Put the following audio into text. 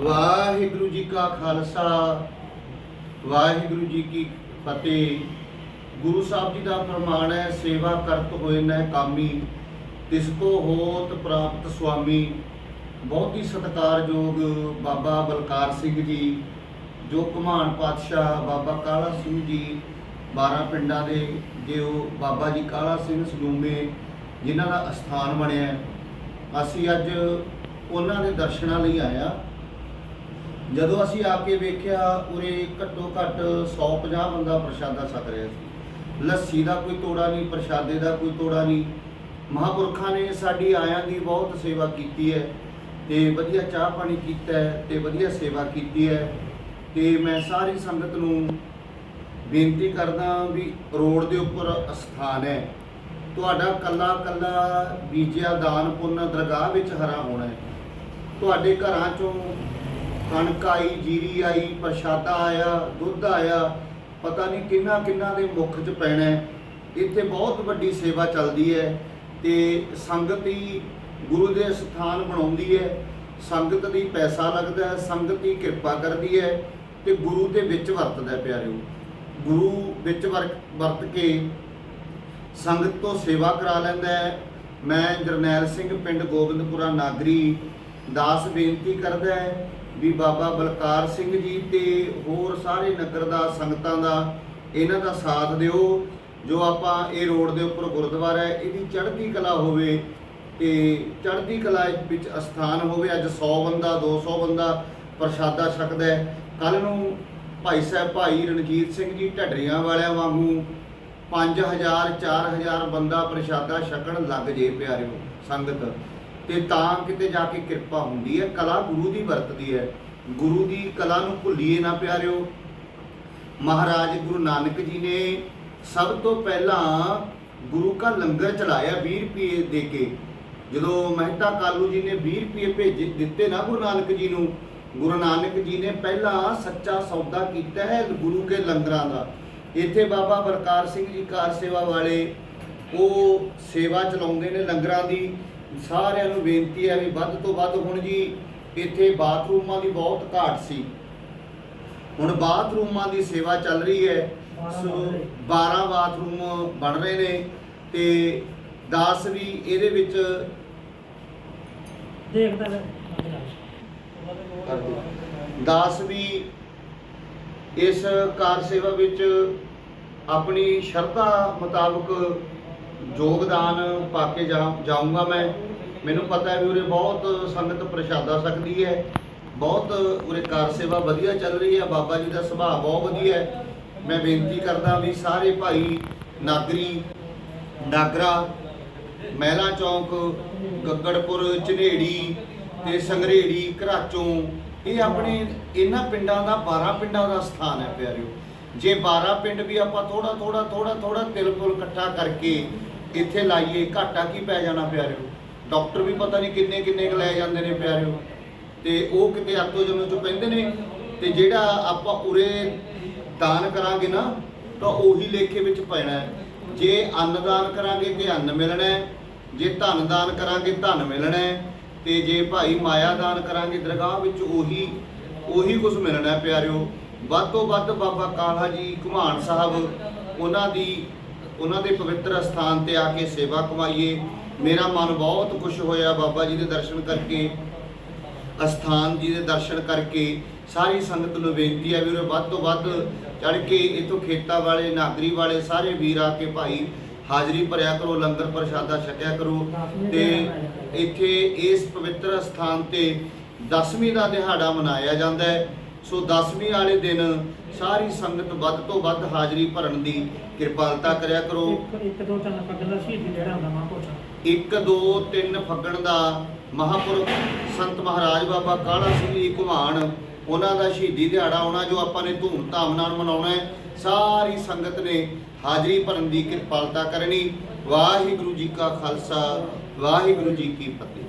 ਵਾਹਿਗੁਰੂ ਜੀ ਕਾ ਖਾਲਸਾ, ਵਾਹਿਗੁਰੂ ਜੀ ਕੀ ਫਤਿਹ। ਗੁਰੂ ਸਾਹਿਬ ਜੀ ਦਾ ਫਰਮਾਨ ਹੈ, ਸੇਵਾ ਕਰਤ ਹੋਏ ਨੈ ਕਾਮੀ, ਤਿਸ ਕੋ ਹੋਤ ਪ੍ਰਾਪਤ ਸੁਆਮੀ। ਬਹੁਤ ਹੀ ਸਤਿਕਾਰਯੋਗ ਬਾਬਾ ਬਲਕਾਰ ਸਿੰਘ ਜੀ, ਜੋ ਕਮਾਨ ਪਾਤਸ਼ਾਹ ਬਾਬਾ ਕਾਲਾ ਸਿੰਘ ਜੀ 12 ਪਿੰਡਾਂ ਦੇ ਜੇ ਉਹ ਬਾਬਾ ਜੀ ਕਾਲਾ ਸਿੰਘ ਸਲੂਮੇ, ਜਿਨ੍ਹਾਂ ਦਾ ਅਸਥਾਨ ਬਣਿਆ ਅਸੀਂ ਅੱਜ ਉਹਨਾਂ ਦੇ ਦਰਸ਼ਨਾਂ ਲਈ ਆਇਆ ਜਦੋਂ ਅਸੀਂ ਆ ਕੇ ਵੇਖਿਆ, ਉਰੇ ਘੱਟੋ ਘੱਟ 150 ਬੰਦਾ ਪ੍ਰਸ਼ਾਦਾ ਛਕ ਰਿਹਾ ਸੀ। ਲੱਸੀ ਦਾ ਕੋਈ ਤੋੜਾ ਨਹੀਂ, ਪ੍ਰਸ਼ਾਦੇ ਦਾ ਕੋਈ ਤੋੜਾ ਨਹੀਂ। ਮਹਾਪੁਰਖਾਂ ਨੇ ਸਾਡੀ ਆਇਆਂ ਦੀ ਬਹੁਤ ਸੇਵਾ ਕੀਤੀ ਹੈ ਤੇ ਵਧੀਆ ਚਾਹ ਪਾਣੀ ਕੀਤਾ ਹੈ ਤੇ ਵਧੀਆ ਸੇਵਾ ਕੀਤੀ ਹੈ। ਤੇ ਮੈਂ ਸਾਰੀ ਸੰਗਤ ਨੂੰ ਬੇਨਤੀ ਕਰਦਾ ਵੀ ਰੋਡ ਦੇ ਉੱਪਰ ਅਸਥਾਨ ਹੈ। ਤੁਹਾਡਾ ਕੱਲਾ ਕੱਲਾ ਬੀਜਿਆ ਦਾਨ ਪੁੰਨ ਦਰਗਾਹ ਵਿੱਚ ਹਰਾ ਹੋਣਾ ਹੈ। ਤੁਹਾਡੇ ਘਰਾਂ ਚੋਂ ਕਣਕ ਆਈ, ਜੀਰੀ ਆਈ, ਪ੍ਰਸ਼ਾਦਾ ਆਇਆ, ਦੁੱਧ ਆਇਆ, ਪਤਾ ਨਹੀਂ ਕਿੰਨਾ ਕਿੰਨਾ ਦੇ ਮੁੱਖ 'ਚ ਪੈਣਾ ਇੱਥੇ ਬਹੁਤ ਵੱਡੀ ਸੇਵਾ ਚੱਲਦੀ ਹੈ ਤੇ ਸੰਗਤ ਹੀ ਗੁਰੂ ਦੇ ਸਥਾਨ ਬਣਾਉਂਦੀ ਹੈ। ਸੰਗਤ ਦੀ ਪੈਸਾ ਲੱਗਦਾ ਹੈ, ਸੰਗਤ ਹੀ ਕਿਰਪਾ ਕਰਦੀ ਹੈ ਤੇ ਗੁਰੂ ਦੇ ਵਿੱਚ ਵਰਤਦਾ ਹੈ ਪਿਆਰਿਓ। ਗੁਰੂ ਵਿੱਚ ਵਰ- ਵਰਤ ਕੇ ਸੰਗਤ ਤੋਂ ਸੇਵਾ ਕਰਾ ਲੈਂਦਾ ਹੈ। ਮੈਂ ਜਰਨੈਲ ਸਿੰਘ ਪਿੰਡ ਗੋਬਿੰਦਪੁਰਾ ਨਾਗਰੀ ਦਾਸ ਬੇਨਤੀ ਕਰਦਾ ਹੈ ਵੀ ਬਾਬਾ ਬਲਕਾਰ ਸਿੰਘ ਜੀ ਤੇ ਹੋਰ ਸਾਰੇ ਨਗਰ ਦਾ, ਸੰਗਤਾਂ ਦਾ, ਇਹਨਾਂ ਦਾ ਸਾਥ ਦਿਓ, ਜੋ ਆਪਾਂ ਇਹ ਰੋਡ ਦੇ ਉੱਪਰ ਗੁਰਦੁਆਰਾ ਹੈ, ਇਹਦੀ ਚੜ੍ਹਦੀ ਕਲਾ ਹੋਵੇ ਤੇ ਚੜ੍ਹਦੀ ਕਲਾ ਵਿੱਚ ਅਸਥਾਨ ਹੋਵੇ। ਅੱਜ 100 ਬੰਦਾ 200 ਬੰਦਾ ਪ੍ਰਸ਼ਾਦਾ ਛਕਦਾ ਹੈ। ਕੱਲ ਨੂੰ ਭਾਈ ਸਾਹਿਬ, ਭਾਈ ਰਣਜੀਤ ਸਿੰਘ ਜੀ ਢੱਡਰੀਆਂ ਵਾਲਿਆਂ ਵਾਂਗੂ 5000 4000 ਬੰਦਾ ਪ੍ਰਸ਼ਾਦਾ ਛਕਣ ਲੱਗ ਜੇ, ਪਿਆਰਿਓ ਸੰਗਤ। ਤੇ ਤਾਂ ਕਿਤੇ ਜਾ ਕੇ ਕਿਰਪਾ ਹੁੰਦੀ ਹੈ, ਕਲਾ ਗੁਰੂ ਦੀ ਵਰਤਦੀ ਹੈ। ਗੁਰੂ ਦੀ ਕਲਾ ਨੂੰ ਭੁੱਲੀਏ ਨਾ ਪਿਆਰਿਓ। ਮਹਾਰਾਜ ਗੁਰੂ ਨਾਨਕ ਜੀ ਨੇ ਸਭ ਤੋਂ ਪਹਿਲਾਂ ਗੁਰੂ ਕਾ ਲੰਗਰ ਚਲਾਇਆ 20 ਰੁਪਏ ਦੇ ਕੇ। ਜਦੋਂ ਮਹਿਤਾ ਕਾਲੂ ਜੀ ਨੇ 20 ਰੁਪਏ ਭੇਜੇ ਦਿੱਤੇ ਨਾ ਗੁਰੂ ਨਾਨਕ ਜੀ ਨੂੰ, ਗੁਰੂ ਨਾਨਕ ਜੀ ਨੇ ਪਹਿਲਾਂ ਸੱਚਾ ਸੌਦਾ ਕੀਤਾ ਹੈ ਗੁਰੂ ਕੇ ਲੰਗਰਾਂ ਦਾ। ਇੱਥੇ ਬਾਬਾ ਬਲਕਾਰ ਸਿੰਘ ਜੀ ਕਾਰ ਸੇਵਾ ਵਾਲੇ, ਉਹ ਸੇਵਾ ਚਲਾਉਂਦੇ ਨੇ ਲੰਗਰਾਂ ਦੀ। ਸਾਰਿਆਂ ਨੂੰ ਬੇਨਤੀ ਹੈ ਵੀ ਵੱਧ ਤੋਂ ਵੱਧ ਹੁਣ ਜੀ ਇੱਥੇ ਬਾਥਰੂਮਾਂ ਦੀ ਬਹੁਤ ਘਾਟ ਸੀ। ਹੁਣ ਬਾਥਰੂਮਾਂ ਦੀ ਸੇਵਾ ਚੱਲ ਰਹੀ ਹੈ। ਸੋ 12 ਬਾਥਰੂਮ ਬਣ ਰਹੇ ਨੇ ਤੇ 10 ਵੀ ਇਹਦੇ ਵਿੱਚ ਦੇਖਦਾ ਲੈ 10 ਵੀ ਇਸ ਕਾਰ ਸੇਵਾ ਵਿੱਚ ਆਪਣੀ ਸ਼ਰਧਾ ਮੁਤਾਬਕ ਯੋਗਦਾਨ ਪਾ ਕੇ ਜਾ- ਜਾਊਂਗਾ ਮੈਂ। ਮੈਨੂੰ ਪਤਾ ਹੈ ਵੀ ਉਰੇ ਬਹੁਤ ਸੰਗਤ ਪ੍ਰਸ਼ਾਦਾ ਸਕਦੀ ਹੈ। ਬਹੁਤ ਉਰੇ ਕਾਰ ਸੇਵਾ ਵਧੀਆ ਚੱਲ ਰਹੀ ਹੈ। ਬਾਬਾ ਜੀ ਦਾ ਸੁਭਾਅ ਬਹੁਤ ਵਧੀਆ ਹੈ। ਮੈਂ ਬੇਨਤੀ ਕਰਦਾ ਵੀ ਸਾਰੇ ਭਾਈ ਨਾਗਰੀ, ਨਾਗਰਾ, ਮਹਿਲਾ ਚੌਂਕ, ਗੱਗੜਪੁਰ, ਝਨੇੜੀ ਤੇ ਸੰਗਰੇੜੀ, ਘਰਾਚੋਂ, ਇਹ ਆਪਣੇ ਇਹਨਾਂ ਪਿੰਡਾਂ ਦਾ 12 ਪਿੰਡਾਂ ਦਾ ਸਥਾਨ ਹੈ ਪਿਆਰਿਓ। ਜੇ 12 ਪਿੰਡ ਵੀ ਆਪਾਂ ਥੋੜਾ ਥੋੜਾ ਥੋੜਾ ਥੋੜਾ ਤਿਲ ਫੁਲ ਇਕੱਠਾ ਕਰਕੇ ਇੱਥੇ ਲਾਈਏ, ਘਾਟਾ ਕੀ ਪੈ ਜਾਣਾ ਪਿਆਰਿਓ? ਡਾਕਟਰ ਵੀ ਪਤਾ ਨਹੀਂ ਕਿੰਨੇ ਕਿੰਨੇ ਕੁ ਲੈ ਜਾਂਦੇ ਨੇ ਪਿਆਰਿਓ। ਤੇ ਉਹ ਕਿਤੇ ਆਤੋ ਜਨਮ ਚੋਂ ਪੈਂਦੇ ਨੇ। ਤੇ ਜਿਹੜਾ ਆਪਾਂ ਉਰੇ ਦਾਨ ਕਰਾਂਗੇ ਨਾ, ਤਾਂ ਉਹੀ ਲੇਖੇ ਵਿੱਚ ਪੈਣਾ ਜੇ ਅੰਨ ਦਾਨ ਕਰਾਂਗੇ, ਤੇ ਅੰਨ ਮਿਲਣਾ ਜੇ ਧਨ ਦਾਨ ਕਰਾਂਗੇ, ਧਨ ਮਿਲਣਾ ਤੇ ਜੇ ਭਾਈ ਮਾਇਆ ਦਾਨ ਕਰਾਂਗੇ, ਦਰਗਾਹ ਵਿੱਚ ਉਹੀ ਉਹੀ ਕੁਝ ਮਿਲਣਾ ਹੈ ਪਿਆਰਿਓ। ਵੱਧ ਤੋਂ ਵੱਧ ਬਾਬਾ ਕਾਲਾ ਜੀ ਘੁਮਾਣ ਸਾਹਿਬ, ਉਹਨਾਂ ਦੀ, ਉਹਨਾਂ ਦੇ ਪਵਿੱਤਰ ਸਥਾਨ ਤੇ ਆ ਕੇ ਸੇਵਾ ਕਮਾਈਏ। ਮੇਰਾ ਮਨ ਬਹੁਤ ਖੁਸ਼ ਹੋਇਆ ਬਾਬਾ ਜੀ ਦੇ ਦਰਸ਼ਨ ਕਰਕੇ, ਅਸਥਾਨ ਜੀ ਦੇ ਦਰਸ਼ਨ ਕਰਕੇ। ਸਾਰੀ ਸੰਗਤ ਨੂੰ ਬੇਨਤੀ ਹੈ ਵੀ ਵੱਧ ਤੋਂ ਵੱਧ ਚੜ ਕੇ ਇਥੋਂ ਖੇਤਾਂ ਵਾਲੇ, ਨਾਗਰੀ ਵਾਲੇ, ਸਾਰੇ ਵੀਰ ਆ ਕੇ ਭਾਈ ਹਾਜ਼ਰੀ ਭਰਿਆ ਕਰੋ, ਲੰਗਰ ਪ੍ਰਸ਼ਾਦਾ ਛਕਿਆ ਕਰੋ। ਤੇ ਇੱਥੇ ਇਸ ਪਵਿੱਤਰ ਸਥਾਨ ਤੇ ਦਸਵੀਂ ਦਾ ਦਿਹਾੜਾ ਮਨਾਇਆ ਜਾਂਦਾ ਹੈ। ਸੋ ਦਸਵੀਂ ਵਾਲੇ ਦਿਨ ਸਾਰੀ ਸੰਗਤ ਵੱਧ ਤੋਂ ਵੱਧ ਹਾਜ਼ਰੀ ਭਰਨ ਦੀ ਕਿਰਪਾਲਤਾ ਕਰਿਆ ਕਰੋ। ਇੱਕ ਇੱਕ ਦੋ ਤਿੰਨ ਪੱਗਲ ਦਾ ਸ਼ਹੀਦੀ ਜਿਹੜਾ ਹੁੰਦਾ ਮਹਾਂਪੁਰਸ਼ਾਂ 1 2 3 ਫੱਗਣ ਦਾ ਮਹਾਪੁਰਖ ਸੰਤ ਮਹਾਰਾਜ ਬਾਬਾ ਕਾਲਾ ਸਿੰਘ ਜੀ ਘੁਮਾਣ ਉਹਨਾਂ ਦਾ ਸ਼ਹੀਦੀ ਦਿਹਾੜਾ ਆਉਣਾ ਜੋ ਆਪਾਂ ਨੇ ਧੂਮ-ਧਾਮ ਨਾਲ ਮਨਾਉਣਾ ਹੈ ਸਾਰੀ ਸੰਗਤ ਨੇ ਹਾਜ਼ਰੀ ਭਰਨ ਦੀ ਕਿਰਪਾਲਤਾ ਕਰਨੀ। ਵਾਹਿਗੁਰੂ ਜੀ ਕਾ ਖਾਲਸਾ ਵਾਹਿਗੁਰੂ ਜੀ ਕੀ ਫਤਿਹ।